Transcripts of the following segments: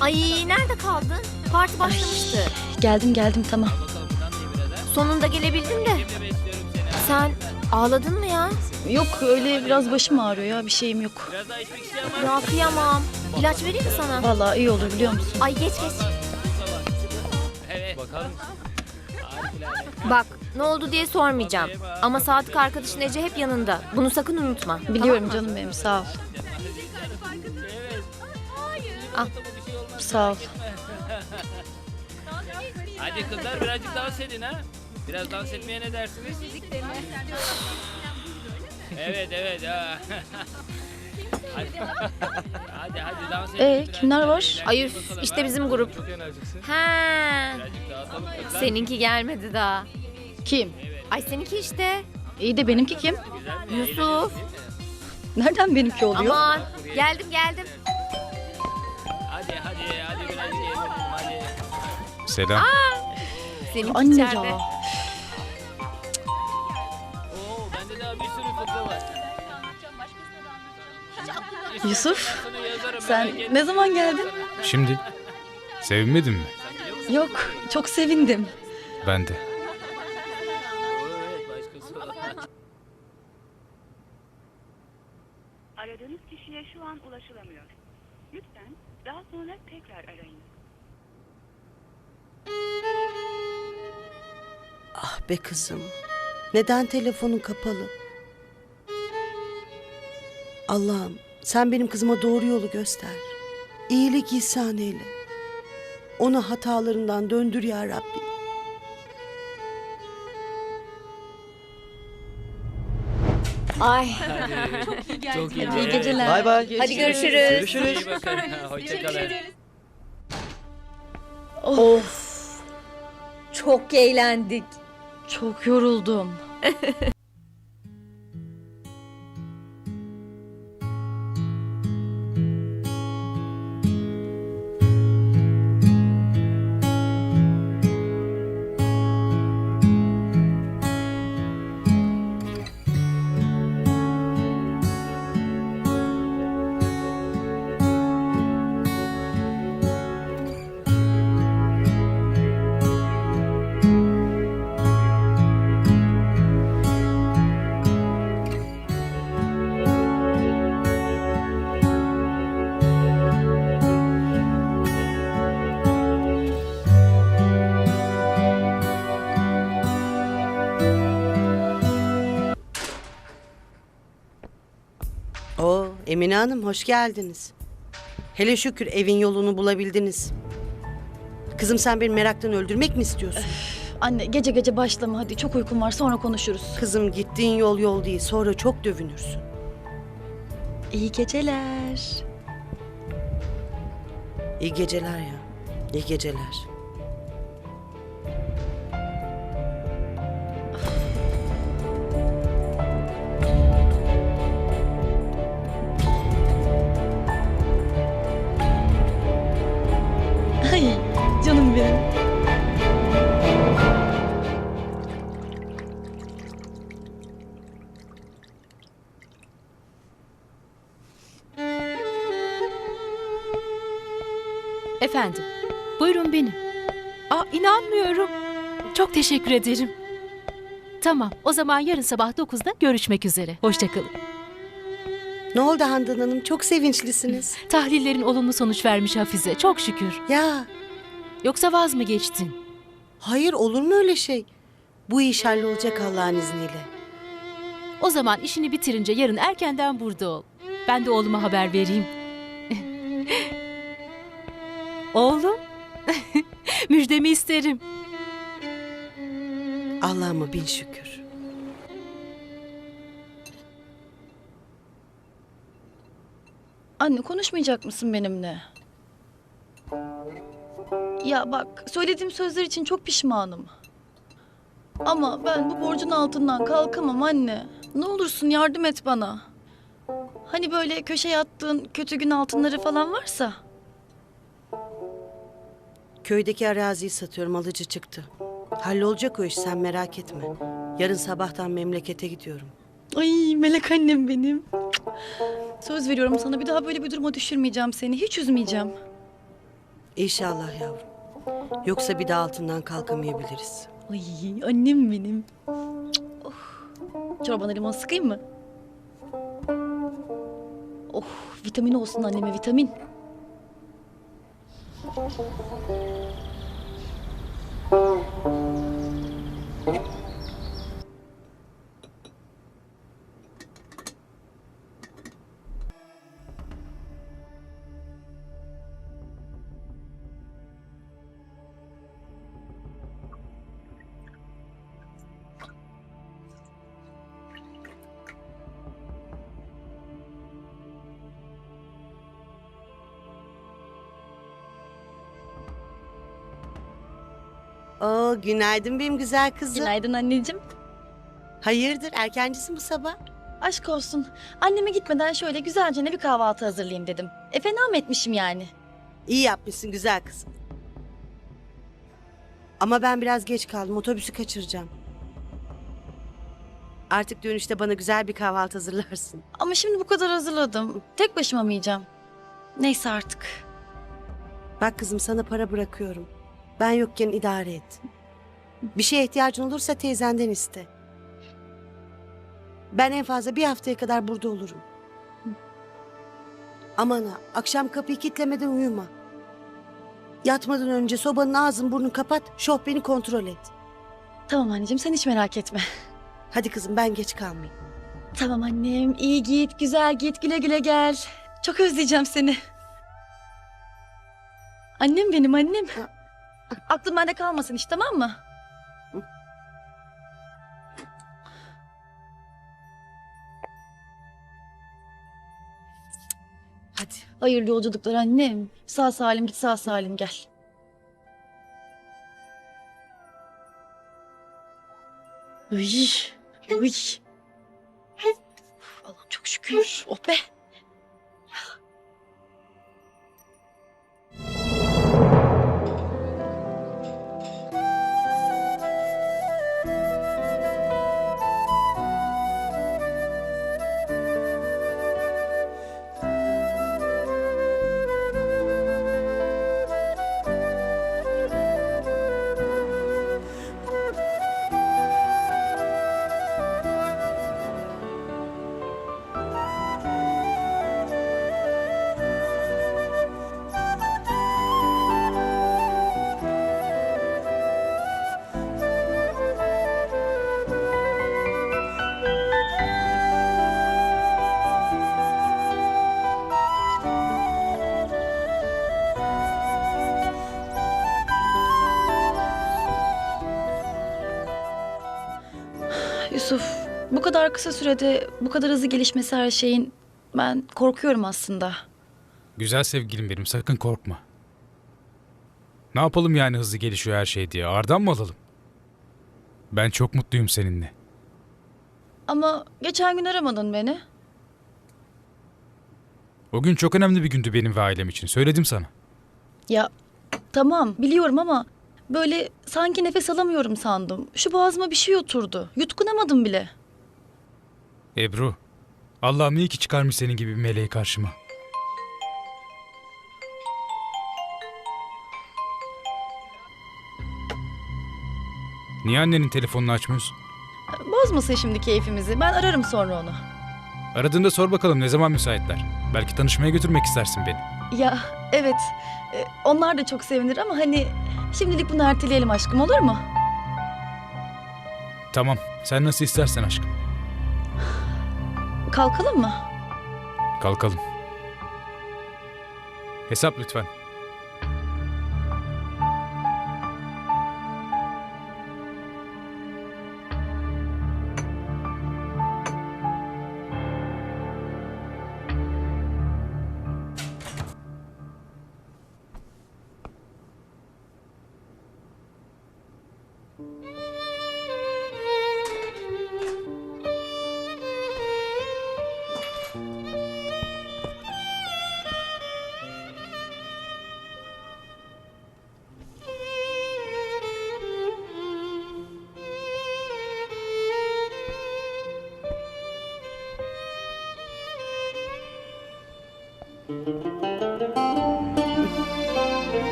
Ay nerede kaldın? Parti başlamıştı. Geldim geldim tamam. Sonunda gelebildin de. Sen ağladın mı ya? Yok öyle biraz başım ağrıyor ya bir şeyim yok. Ya kıyamam. İlaç vereyim mi sana? Vallahi iyi olur biliyor musun? Ay geç geç. Bak ne oldu diye sormayacağım. Ama Sadık arkadaşın Ece hep yanında. Bunu sakın unutma. Biliyorum tamam mı? canım benim sağ ol. Al. Sağ ol. Hadi kızlar birazcık dans edin ha. Biraz dans etmeye ne dersiniz? evet evet ha. hadi. hadi hadi dans edin. Ee kimler var? Ay üf, işte bizim grup. Ha. Seninki gelmedi daha. Kim? Ay seninki işte. İyi de benimki kim? Yusuf. Nereden benimki oluyor? Aman. Geldim geldim. Selam. Seninki Anne içeride. ya. Oo bende daha bir sürü fıkra var. Yusuf sen ne zaman geldin? Şimdi sevinmedin mi? Yok çok sevindim. Ben de. Aradığınız kişiye şu an ulaşılamıyor. Lütfen daha sonra tekrar arayın. Ah be kızım. Neden telefonun kapalı? Allah'ım sen benim kızıma doğru yolu göster. İyilik ihsan eyle. Onu hatalarından döndür ya Rabbi. Ay. Çok iyi. İyi geceler. Bay bay. Hadi görüşürüz. Görüşürüz. Hoşçakalın. Of Çok eğlendik. Çok yoruldum. Emine Hanım hoş geldiniz. Hele şükür evin yolunu bulabildiniz. Kızım sen beni meraktan öldürmek mi istiyorsun? Anne gece gece başlama hadi çok uykum var sonra konuşuruz. Kızım gittiğin yol yol değil sonra çok dövünürsün. İyi geceler. İyi geceler ya. İyi geceler. Efendim, buyurun benim. Aa, inanmıyorum. Çok teşekkür ederim. Tamam, o zaman yarın sabah 9'da görüşmek üzere. Hoşçakalın. Ne oldu Handan Hanım? Çok sevinçlisiniz. Tahlillerin olumlu sonuç vermiş Hafize, çok şükür. ya Yoksa vaz mı geçtin? hayır olur mu öyle şey? Bu iş hallolacak Allah'ın izniyle. O zaman işini bitirince yarın erkenden burada ol. Ben de oğluma haber vereyim. Oğlum, müjdemi isterim. Allah'ıma bin şükür. Anne konuşmayacak mısın benimle? Ya bak söylediğim sözler için çok pişmanım. Ama ben bu borcun altından kalkamam anne. Ne olursun yardım et bana. Hani böyle köşeye attığın kötü gün altınları falan varsa. Köydeki araziyi satıyorum alıcı çıktı. Hallolacak o iş sen merak etme. Yarın sabahtan memlekete gidiyorum. Ay melek annem benim. Söz veriyorum sana bir daha böyle bir duruma düşürmeyeceğim seni. Hiç üzmeyeceğim. İnşallah yavrum. Yoksa bir daha altından kalkamayabiliriz. Ay annem benim. Oh. Çorbana limon sıkayım mı? Oh vitamin olsun anneme vitamin. Oh. Oo, günaydın benim güzel kızım. Günaydın anneciğim. Hayırdır erkencisin bu sabah? Aşk olsun. Anneme gitmeden şöyle güzelce bir kahvaltı hazırlayayım dedim. E fena mı etmişim yani? İyi yapmışsın güzel kızım. Ama ben biraz geç kaldım. Otobüsü kaçıracağım. Artık dönüşte bana güzel bir kahvaltı hazırlarsın. Ama şimdi bu kadar hazırladım. Tek başıma mı yiyeceğim? Neyse artık. Bak kızım sana para bırakıyorum. Ben yokken idare et. Bir şeye ihtiyacın olursa teyzenden iste. Ben en fazla bir haftaya kadar burada olurum. Aman ha, akşam kapıyı kilitlemeden uyuma. Yatmadan önce sobanın ağzını burnunu kapat, şoh beni kontrol et. Tamam anneciğim sen hiç merak etme. Hadi kızım ben geç kalmayayım. Tamam annem iyi git güzel git güle güle gel. Çok özleyeceğim seni. Annem benim annem. Aklım bende kalmasın hiç tamam mı? Hadi. Hayırlı yolculuklar annem. Sağ salim git sağ salim gel. Uy, uy. Allah'ım çok şükür. Oh be. Yusuf, bu kadar kısa sürede bu kadar hızlı gelişmesi her şeyin ben korkuyorum aslında. Güzel sevgilim benim sakın korkma. Ne yapalım yani hızlı gelişiyor her şey diye. Ardan mı alalım? Ben çok mutluyum seninle. Ama geçen gün aramadın beni. O gün çok önemli bir gündü benim ve ailem için. Söyledim sana. Ya tamam biliyorum ama böyle sanki nefes alamıyorum sandım. Şu boğazıma bir şey oturdu. Yutkunamadım bile. Ebru, Allah'ım iyi ki çıkarmış senin gibi bir meleği karşıma. Niye annenin telefonunu açmıyorsun? Bozmasın şimdi keyfimizi. Ben ararım sonra onu. Aradığında sor bakalım ne zaman müsaitler. Belki tanışmaya götürmek istersin beni. Ya evet. e, Onlar da çok sevinir ama hani şimdilik bunu erteleyelim aşkım olur mu? Tamam, sen nasıl istersen aşkım. Kalkalım mı? Kalkalım. Hesap lütfen.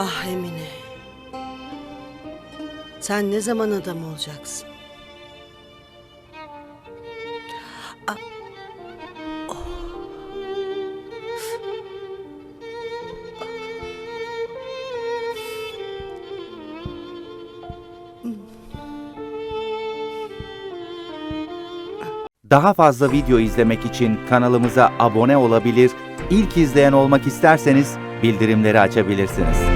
Ah Emine. Sen ne zaman adam olacaksın? Ah. Daha fazla video izlemek için kanalımıza abone olabilir, ilk izleyen olmak isterseniz bildirimleri açabilirsiniz.